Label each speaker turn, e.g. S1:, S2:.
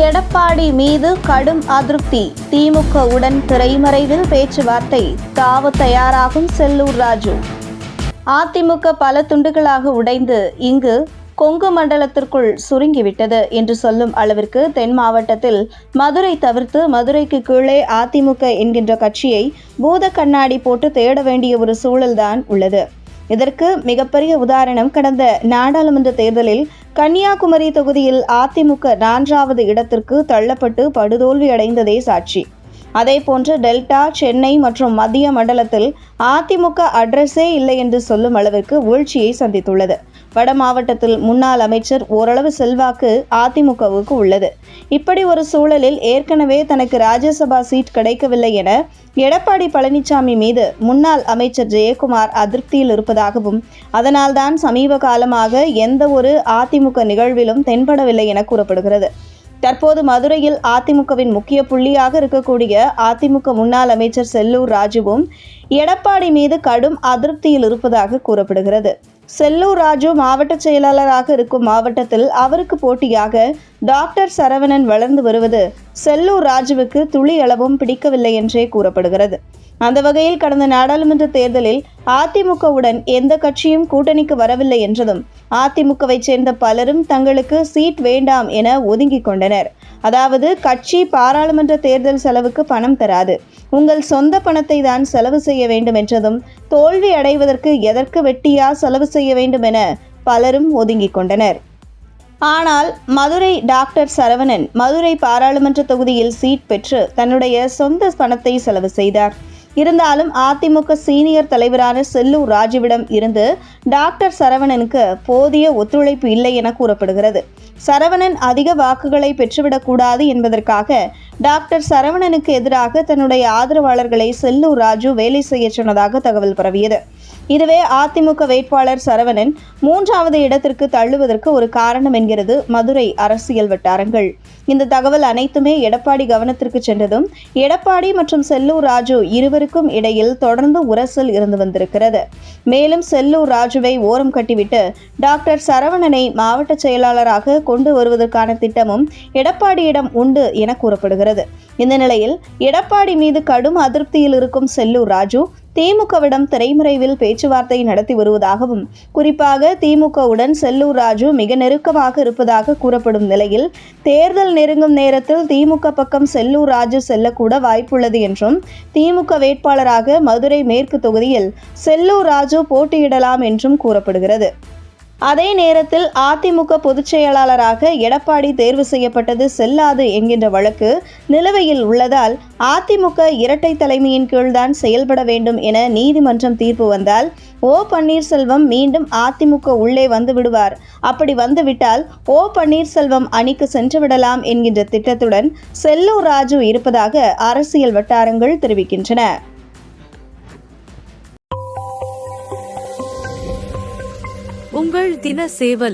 S1: எடப்பாடி மீது கடும் அதிருப்தி. திமுகவுடன் திரைமறைவில் பேச்சுவார்த்தை. தாவ தயாராகும் செல்லூர் ராஜு. அதிமுக பல துண்டுகளாக உடைந்து இங்கு கொங்கு மண்டலத்திற்குள் சுருங்கிவிட்டது என்று சொல்லும் அளவிற்கு தென் மாவட்டத்தில் மதுரை தவிர்த்து மதுரைக்கு கீழே அதிமுக என்கின்ற கட்சியை பூத கண்ணாடி போட்டு தேட வேண்டிய ஒரு சூழல்தான் உள்ளது. இதற்கு மிகப்பெரிய உதாரணம் கடந்த நாடாளுமன்ற தேர்தலில் கன்னியாகுமரி தொகுதியில் அதிமுக நான்காவது இடத்திற்கு தள்ளப்பட்டு படுதோல்வி அடைந்ததே சாட்சி. அதேபோன்று டெல்டா சென்னை மற்றும் மத்திய மண்டலத்தில் அதிமுக அட்ரஸே இல்லை என்று சொல்லும் அளவிற்கு வீழ்ச்சியை சந்தித்துள்ளது. வட மாவட்டத்தில் முன்னாள் அமைச்சர் ஓரளவு செல்வாக்கு அதிமுகவுக்கு உள்ளது. இப்படி ஒரு சூழலில் ஏற்கனவே தனக்கு ராஜ்யசபா சீட் கிடைக்கவில்லை என எடப்பாடி பழனிசாமி மீது முன்னாள் அமைச்சர் ஜெயக்குமார் அதிருப்தியில் இருப்பதாகவும் அதனால்தான் சமீப காலமாக எந்த ஒரு அதிமுக நிகழ்விலும் தென்படவில்லை என கூறப்படுகிறது. தற்போது மதுரையில் அதிமுகவின் முக்கிய புள்ளியாக இருக்கக்கூடிய அதிமுக முன்னாள் அமைச்சர் செல்லூர் ராஜுவும் எடப்பாடி மீது கடும் அதிருப்தியில் இருப்பதாக கூறப்படுகிறது. செல்லூர் ராஜு மாவட்ட செயலாளராக இருக்கும் மாவட்டத்தில் அவருக்கு போட்டியாக டாக்டர் சரவணன் வளர்ந்து வருவது செல்லூர் ராஜுவுக்கு துளி அளவும் பிடிக்கவில்லை என்றே கூறப்படுகிறது. அந்த வகையில் கடந்த நாடாளுமன்ற தேர்தலில் அதிமுகவுடன் எந்த கட்சியும் கூட்டணிக்கு வரவில்லை என்றதும் அதிமுகவை சேர்ந்த பலரும் தங்களுக்கு சீட் வேண்டாம் என ஒதுங்கிக் கொண்டனர். அதாவது கட்சி பாராளுமன்ற தேர்தல் செலவுக்கு பணம் தராது. உங்கள் சொந்த பணத்தை தான் செலவு செய்ய வேண்டும் என்றதும் தோல்வி அடைவதற்கு எதற்கு வெட்டியா செலவு செய்ய வேண்டும் என பலரும் ஒதுங்கிக் கொண்டனர். ஆனால் மதுரை டாக்டர் சரவணன் மதுரை பாராளுமன்ற தொகுதியில் சீட் பெற்று தன்னுடைய சொந்த பணத்தை செலவு செய்தார். இருந்தாலும் அதிமுக சீனியர் தலைவரான செல்லூர் ராஜுவிடம் இருந்து டாக்டர் சரவணனுக்கு போதிய ஒத்துழைப்பு இல்லை என கூறப்படுகிறது. சரவணன் அதிக வாக்குகளை பெற்றுவிடக்கூடாது என்பதற்காக டாக்டர் சரவணனுக்கு எதிராக தன்னுடைய ஆதரவாளர்களை செல்லூர் ராஜு வேலை செய்ய சொன்னதாக தகவல் பரவியது. இதுவே அதிமுக வேட்பாளர் சரவணன் மூன்றாவது இடத்திற்கு தள்ளுவதற்கு ஒரு காரணம் என்கிறது மதுரை அரசியல் வட்டாரங்கள். இந்த தகவல் அனைத்துமே எடப்பாடி கவனத்திற்கு சென்றதும் எடப்பாடி மற்றும் செல்லூர் ராஜு இருவருக்கும் இடையில் தொடர்ந்து உரசல் இருந்து வந்திருக்கிறது. மேலும் செல்லூர் ராஜுவை ஓரம் கட்டிவிட்டு டாக்டர் சரவணனை மாவட்ட செயலாளராக கொண்டு வருவதற்கான திட்டமும் எடப்பாடியிடம் உண்டு என கூறப்படுகிறது. இந்த நிலையில் எடப்பாடி மீது கடும் அதிருப்தியில் இருக்கும் செல்லூர் ராஜு திமுகவிடம் திரைமறைவில் பேச்சுவார்த்தை நடத்தி வருவதாகவும் குறிப்பாக திமுகவுடன் செல்லூர் ராஜு மிக நெருக்கமாக இருப்பதாக கூறப்படும் நிலையில் தேர்தல் நெருங்கும் நேரத்தில் திமுக பக்கம் செல்லூர் ராஜு செல்லக்கூட வாய்ப்புள்ளது என்றும் திமுக வேட்பாளராக மதுரை மேற்கு தொகுதியில் செல்லூர் ராஜு போட்டியிடலாம் என்றும் கூறப்படுகிறது. அதே நேரத்தில் அதிமுக பொதுச் செயலாளராக எடப்பாடி தேர்வு செய்யப்பட்டது செல்லாது என்கின்ற வழக்கு நிலுவையில் உள்ளதால் அதிமுக இரட்டை தலைமையின் கீழ்தான் செயல்பட வேண்டும் என நீதிமன்றம் தீர்ப்பு வந்தால் ஓ பன்னீர்செல்வம் மீண்டும் அதிமுக உள்ளே வந்து விடுவார். அப்படி வந்துவிட்டால் ஓ பன்னீர்செல்வம் அணிக்கு சென்று விடலாம் என்கின்ற திட்டத்துடன் செல்லூர் ராஜு இருப்பதாக அரசியல் வட்டாரங்கள் தெரிவிக்கின்றன.
S2: உங்கள் தின சேவல்.